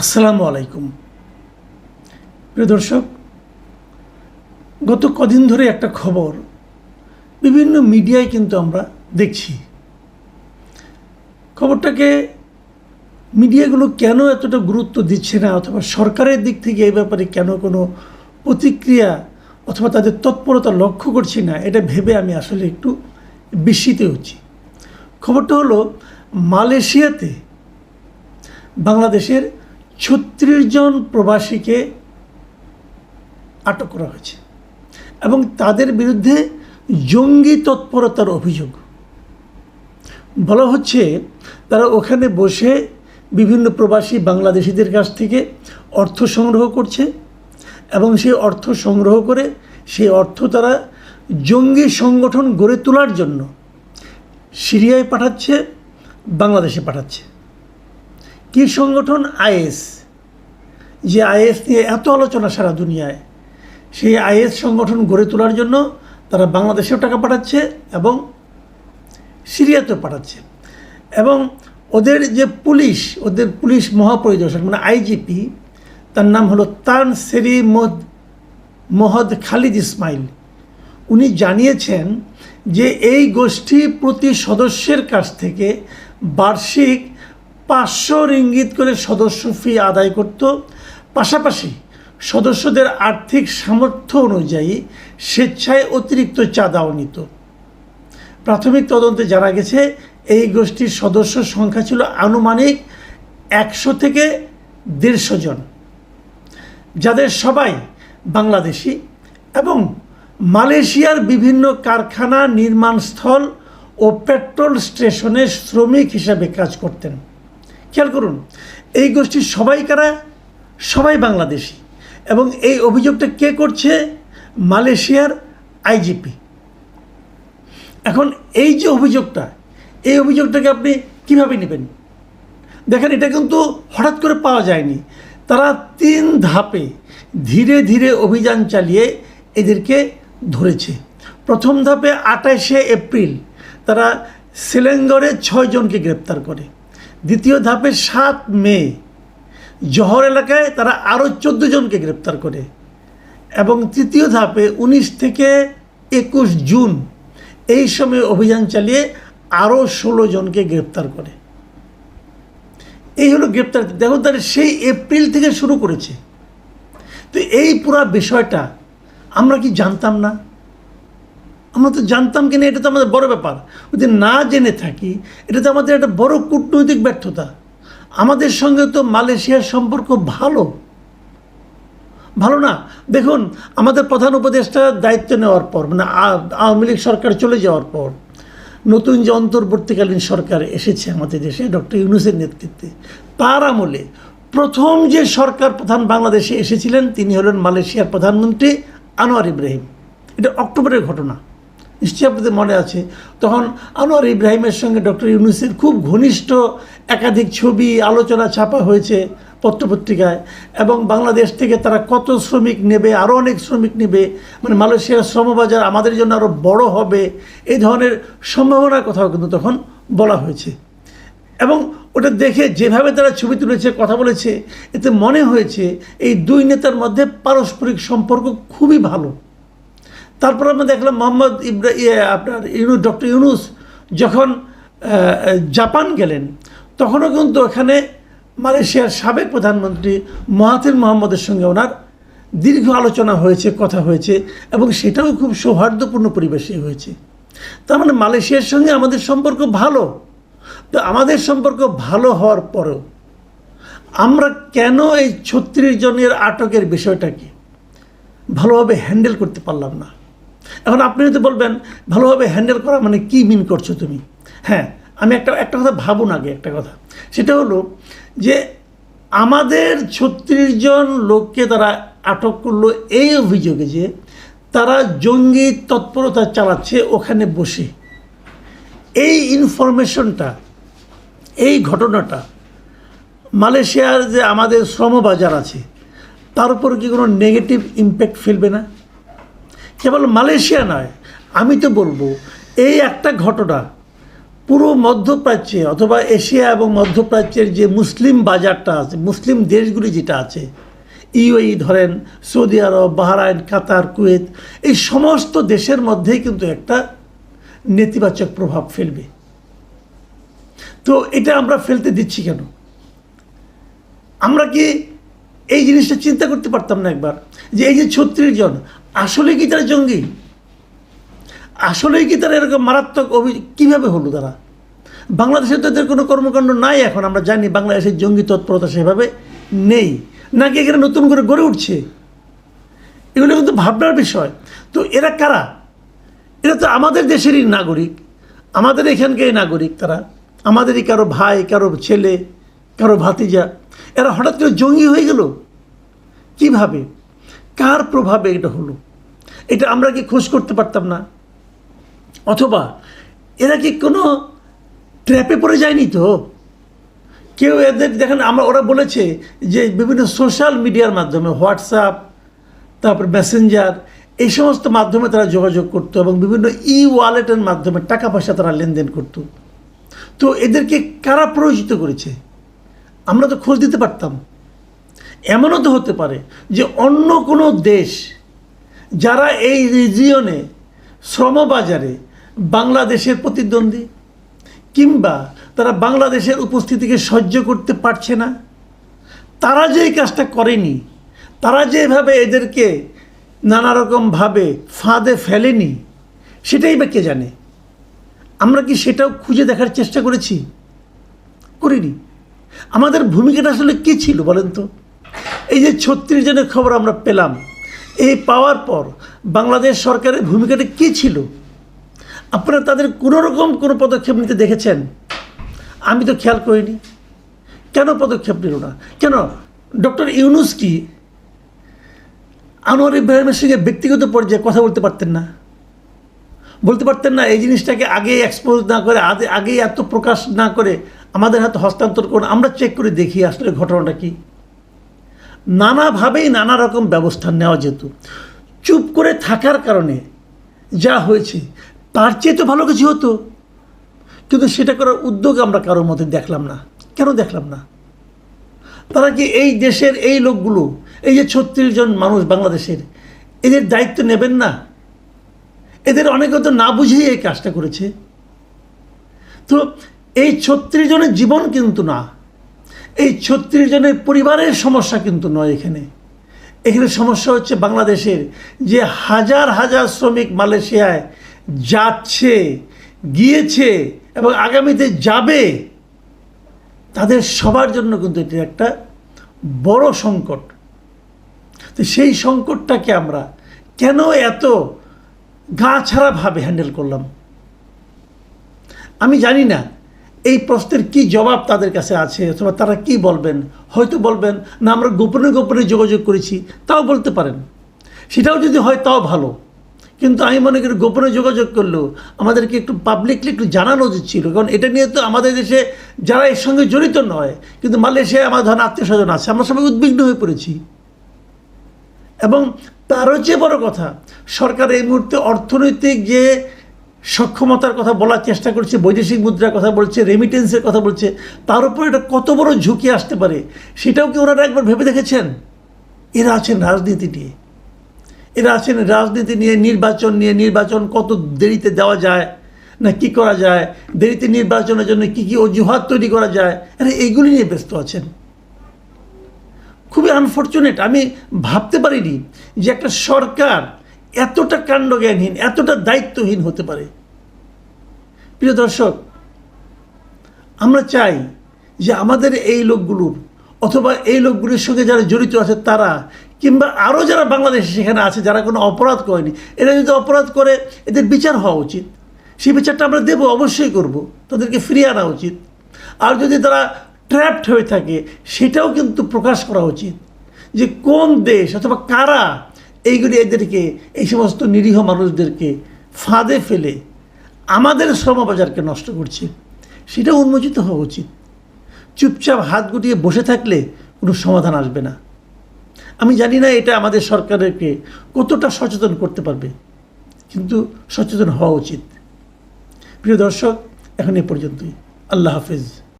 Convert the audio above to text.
আসসালামু আলাইকুম। প্রিয় দর্শক, গত কদিন ধরে একটা খবর বিভিন্ন মিডিয়ায় কিন্তু আমরা দেখছি। খবরটাকে মিডিয়াগুলো কেন এতটা গুরুত্ব দিচ্ছে না, অথবা সরকারের দিক থেকে এই ব্যাপারে কেন কোনো প্রতিক্রিয়া অথবা তাদের তৎপরতা লক্ষ্য করছি না, এটা ভেবে আমি আসলে একটু বিস্মিত হচ্ছি। খবরটা হলো, মালয়েশিয়াতে বাংলাদেশের ছত্রিশ জন প্রবাসীকে আটক করা হয়েছে। এবং তাদের বিরুদ্ধে জঙ্গি তৎপরতার অভিযোগ। বলা হচ্ছে, তারা ওখানে বসে বিভিন্ন প্রবাসী বাংলাদেশিদের কাছ থেকে অর্থ সংগ্রহ করছে এবং সেই অর্থ সংগ্রহ করে সেই অর্থ তারা জঙ্গি সংগঠন গড়ে তোলার জন্য সিরিয়ায় পাঠাচ্ছে, বাংলাদেশে পাঠাচ্ছে। কী সংগঠন? আইএস। যে আইএস নিয়ে এত আলোচনা সারা দুনিয়ায়, সেই আইএস সংগঠন গড়ে তোলার জন্য তারা বাংলাদেশেও টাকা পাঠাচ্ছে এবং সিরিয়াতেও পাঠাচ্ছে। এবং ওদের যে পুলিশ, ওদের পুলিশ মহাপরিদর্শক মানে আইজিপি তার নাম হলো তান সেরি মদ, মহদ খালিদ ইসমাইল। উনি জানিয়েছেন যে এই গোষ্ঠী প্রতি সদস্যের কাছ থেকে বার্ষিক পাঁচশো রিঙ্গিত করে সদস্য ফি আদায় করত। পাশাপাশি সদস্যদের আর্থিক সামর্থ্য অনুযায়ী স্বেচ্ছায় অতিরিক্ত চাঁদাও নিত। প্রাথমিক তদন্তে জানা গেছে, এই গোষ্ঠীর সদস্য সংখ্যা ছিল আনুমানিক একশো থেকে দেড়শো জন। যাদের সবাই বাংলাদেশি এবং মালয়েশিয়ার বিভিন্ন কারখানা, নির্মাণস্থল ও পেট্রোল স্টেশনে শ্রমিক হিসাবে কাজ করতেন। খেয়াল করুন, এই গোষ্ঠীর সবাই কারা? সবাই বাংলাদেশি। এবং এই অভিযোগটা কে করছে? মালয়েশিয়ার আইজিপি। এখন এই যে অভিযোগটা, এই অভিযোগটাকে আপনি কীভাবে নেবেন? দেখেন, এটা কিন্তু হঠাৎ করে পাওয়া যায়নি। তারা তিন ধাপে ধীরে ধীরে অভিযান চালিয়ে এদেরকে ধরেছে। প্রথম ধাপে আঠাশে এপ্রিল তারা সেলেঙ্গরে ছয়জনকে গ্রেপ্তার করে। দ্বিতীয় ধাপে সাত মে, জহর এলাকায় তারা আরও চোদ্দ জনকে গ্রেপ্তার করে। এবং তৃতীয় ধাপে উনিশ থেকে একুশ জুন, এই সময় অভিযান চালিয়ে আরও ষোলো জনকে গ্রেপ্তার করে। এই হলো গ্রেপ্তার। দেখো তারা সেই এপ্রিল থেকে শুরু করেছে। তো এই পুরা বিষয়টা আমরা কি জানতাম না? আমরা তো জানতাম কিনা, এটা তো আমাদের বড় ব্যাপার। যদি না জেনে থাকি, এটা তো আমাদের একটা বড় কূটনৈতিক ব্যর্থতা। আমাদের সঙ্গে তো মালয়েশিয়ার সম্পর্ক ভালো। ভালো না? দেখুন, আমাদের প্রধান উপদেষ্টা দায়িত্ব নেওয়ার পর মানে আওয়ামী লীগ সরকার চলে যাওয়ার পর, নতুন যে অন্তর্বর্তীকালীন সরকার এসেছে আমাদের দেশে, ডক্টর ইউনুসের নেতৃত্বে, তার আমলে প্রথম যে সরকার প্রধান বাংলাদেশে এসেছিলেন, তিনি হলেন মালয়েশিয়ার প্রধানমন্ত্রী আনোয়ার ইব্রাহিম। এটা অক্টোবরের ঘটনা। নিশ্চয়ই আপনাদের মনে আছে। তখন আনোয়ার ইব্রাহিমের সঙ্গে ডক্টর ইউনুসের খুব ঘনিষ্ঠ একাধিক ছবি, আলোচনা ছাপা হয়েছে পত্রপত্রিকায় এবং বাংলাদেশ থেকে তারা কত শ্রমিক নেবে আরও অনেক শ্রমিক নেবে মানে মালয়েশিয়ার শ্রমবাজার আমাদের জন্য আরও বড় হবে, এই ধরনের সম্ভাবনার কথাও কিন্তু তখন বলা হয়েছে। এবং ওটা দেখে যেভাবে তারা ছবি তুলেছে, কথা বলেছে, এতে মনে হয়েছে এই দুই নেতার মধ্যে পারস্পরিক সম্পর্ক খুবই ভালো। তারপর আমরা দেখলাম মোহাম্মদ ইব্রা ইয়ে আপনার ইউনুস, ডক্টর ইউনুস যখন জাপান গেলেন, তখনও কিন্তু এখানে মালয়েশিয়ার সাবেক প্রধানমন্ত্রী মহাতির মোহাম্মদের সঙ্গে ওনার দীর্ঘ আলোচনা হয়েছে, কথা হয়েছে, এবং সেটাও খুব সৌহার্দ্যপূর্ণ পরিবেশে হয়েছে। তার মানে মালয়েশিয়ার সঙ্গে আমাদের সম্পর্ক ভালো। তো আমাদের সম্পর্ক ভালো হওয়ার পরেও আমরা কেন এই ছত্রিশ জনের আটকের বিষয়টাকে ভালোভাবে হ্যান্ডেল করতে পারলাম না? এখন আপনি যদি বলবেন, ভালোভাবে হ্যান্ডেল করা মানে কি মিন করছ তুমি? হ্যাঁ আমি একটা একটা কথা ভাবুন আগে, একটা কথা। সেটা হলো যে আমাদের ছত্রিশ জন লোককে তারা আটক করল এই অভিযোগে যে তারা জঙ্গি তৎপরতা চালাচ্ছে ওখানে বসে। এই ইনফরমেশনটা এই ঘটনাটা মালয়েশিয়ার যে আমাদের শ্রমবাজার আছে, তার উপর কি কোনো নেগেটিভ ইম্প্যাক্ট ফেলবে না? কেবল মালয়েশিয়া নয়, আমি তো বলব, এই একটা ঘটনা পুরো মধ্যপ্রাচ্যে অথবা এশিয়া এবং মধ্যপ্রাচ্যের যে মুসলিম বাজারটা আছে, মুসলিম দেশগুলি যেটা আছে, ইউএই ধরেন, Saudi Arab, Bahrain, Qatar, Kuwait, এই সমস্ত দেশের মধ্যেই কিন্তু একটা নেতিবাচক প্রভাব ফেলবে। তো এটা আমরা ফেলতে দিচ্ছি কেন? আমরা কি এই জিনিসটা চিন্তা করতে পারতাম না একবার যে এই যে ছত্রিশ জন আসলে কি তারা জঙ্গি? আসলেই কি তারা এরকম মারাত্মক অভি, কীভাবে হলো তারা? বাংলাদেশে তো এদের কোনো কর্মকাণ্ড নাই এখন, আমরা জানি বাংলাদেশের জঙ্গি তৎপরতা সেভাবে নেই। নাকি এখানে নতুন করে গড়ে উঠছে? এগুলো কিন্তু ভাবনার বিষয়। তো এরা কারা? এরা তো আমাদের দেশেরই নাগরিক। আমাদের এখানকারই নাগরিক তারা। আমাদেরই কারও ভাই, কারও ছেলে, কারও ভাতিজা। এরা হঠাৎ করে জঙ্গি হয়ে গেল? কীভাবে? কার প্রভাবে এটা হলো? এটা আমরা কি খোঁজ করতে পারতাম না? অথবা এরা কি কোনো ট্র্যাপে পড়ে যায়নি তো? কেউ এদের দেখেন, আমরা, ওরা বলেছে যে বিভিন্ন সোশ্যাল মিডিয়ার মাধ্যমে, হোয়াটসঅ্যাপ, তারপর মেসেঞ্জার, এই সমস্ত মাধ্যমে তারা যোগাযোগ করতো এবং বিভিন্ন ই ওয়ালেটের মাধ্যমে টাকা পয়সা তারা লেনদেন করতো। তো এদেরকে কারা প্রয়োজিত করেছে? আমরা তো খোঁজ দিতে পারতাম। এমনও তো হতে পারে যে অন্য কোনো দেশ যারা এই রিজিয়নে শ্রমবাজারে বাংলাদেশের প্রতিদ্বন্দ্বী কিংবা তারা বাংলাদেশের উপস্থিতিকে সহ্য করতে পারছে না, তারা যে কাজটা করেনি, তারা যেভাবে এদেরকে নানা রকমভাবে ফাঁদে ফেলেনি, সেটাই বা কে জানে? আমরা কি সেটাও খুঁজে দেখার চেষ্টা করেছি? করিনি। আমাদের ভূমিকাটা আসলে কী ছিল বলেন তো? এই যে ছত্রিশ জনের খবর আমরা পেলাম, এই পাওয়ার পর বাংলাদেশ সরকারের ভূমিকাটা কী ছিল? আপনারা তাদের কোনো রকম কোনো পদক্ষেপ নিতে দেখেছেন? আমি তো খেয়াল করিনি। কেন পদক্ষেপ নিল না? কেন? ডক্টর ইউনুস কি আনোয়ার ইব্রাহিমের সঙ্গে ব্যক্তিগত পর্যায়ে কথা বলতে পারতেন না? বলতে পারতেন না, এই জিনিসটাকে আগে এক্সপোজ না করে, আগে এত প্রকাশ না করে আমাদের হাতে হস্তান্তর করুন, আমরা চেক করে দেখি আসলে ঘটনাটা কি। নানাভাবেই নানা রকম ব্যবস্থা নেওয়া যেত। চুপ করে থাকার কারণে যা হয়েছে, তার চেয়ে তো ভালো কিছু হতো। কিন্তু সেটা করার উদ্যোগ আমরা কারোর মধ্যে দেখলাম না। কেন দেখলাম না? তারা কি এই দেশের এই লোকগুলো, এই যে ছত্রিশ জন মানুষ বাংলাদেশের, এদের দায়িত্ব নেবেন না? এদের অনেকে তো না বুঝেই এই কাজটা করেছে। তো এই ছত্রিশ জনের জীবন কিন্তু না। এই ছত্রিশ জনের পরিবারের সমস্যা কিন্তু নয় এখানে। এখানে সমস্যা হচ্ছে বাংলাদেশের যে হাজার হাজার শ্রমিক মালয়েশিয়ায় যাচ্ছে, গিয়েছে এবং আগামীতে যাবে, তাদের সবার জন্য কিন্তু এটি একটা বড় সংকট। তো সেই সংকটটাকে আমরা কেন এত গা ছাড়াভাবে হ্যান্ডেল করলাম? আমি জানি না। এই প্রশ্নের কি জবাব তাদের কাছে আছে? অথবা তারা কি বলবেন? হয়তো বলবেন, না, আমরা গোপনে গোপনে যোগাযোগ করেছি। তাও বলতে পারেন। সেটাও যদি হয়, তাও ভালো। কিন্তু আমি মনে করি গোপনে যোগাযোগ করলেও আমাদেরকে একটু পাবলিকলি একটু জানানো উচিত ছিল। কারণ এটা নিয়ে তো আমাদের দেশে যারা এর সঙ্গে জড়িত নয়, কিন্তু মালয়েশিয়ায় আমার ধরেন আত্মীয় স্বজন আছে, আমরা সবাই উদ্বিগ্ন হয়ে পড়েছি। এবং তারও চেয়ে বড় কথা, সরকার এই মুহূর্তে অর্থনৈতিক যে সক্ষমতার কথা বলার চেষ্টা করছে, বৈদেশিক মুদ্রার কথা বলছে রেমিটেন্সের কথা বলছে, তার উপর এটা কত বড় ঝুঁকি আসতে পারে সেটাও কি ওনারা একবার ভেবে দেখেছেন? এরা আছেন রাজনীতি নিয়ে। এরা আছেন রাজনীতি নিয়ে, নির্বাচন নিয়ে, নির্বাচন কত দেরিতে দেওয়া যায়, না কি করা যায়, দেরিতে নির্বাচনের জন্য কি কি অজুহাত তৈরি করা যায়, আরে এইগুলি নিয়ে ব্যস্ত আছেন। খুবই আনফর্চুনেট আমি ভাবতে পারিনি যে একটা সরকার এতটা কাণ্ডজ্ঞানহীন, এতটা দায়িত্বহীন হতে পারে। প্রিয় দর্শক, আমরা চাই যে আমাদের এই লোকগুলোর অথবা এই লোকগুলির সঙ্গে যারা জড়িত আছে তারা, কিংবা আরও যারা বাংলাদেশে সেখানে আছে যারা কোনো অপরাধ করেনি, এরা যদি অপরাধ করে, এদের বিচার হওয়া উচিত। সেই বিচারটা আমরা দেবো, অবশ্যই করব। তাদেরকে ফিরিয়ে আনা উচিত। আর যদি তারা ট্র্যাপড হয়ে থাকে, সেটাও কিন্তু প্রকাশ করা উচিত যে কোন দেশ অথবা কারা এইগুলি এদেরকে, এই সমস্ত নিরীহ মানুষদেরকে ফাঁদে ফেলে আমাদের শ্রমবাজারকে নষ্ট করছে। সেটা উন্মোচিত হওয়া উচিত। চুপচাপ হাত গুটিয়ে বসে থাকলে কোনো সমাধান আসবে না। আমি জানি না এটা আমাদের সরকারকে কতটা সচেতন করতে পারবে, কিন্তু সচেতন হওয়া উচিত। প্রিয় দর্শক, এখন এ পর্যন্তই। আল্লাহ হাফেজ।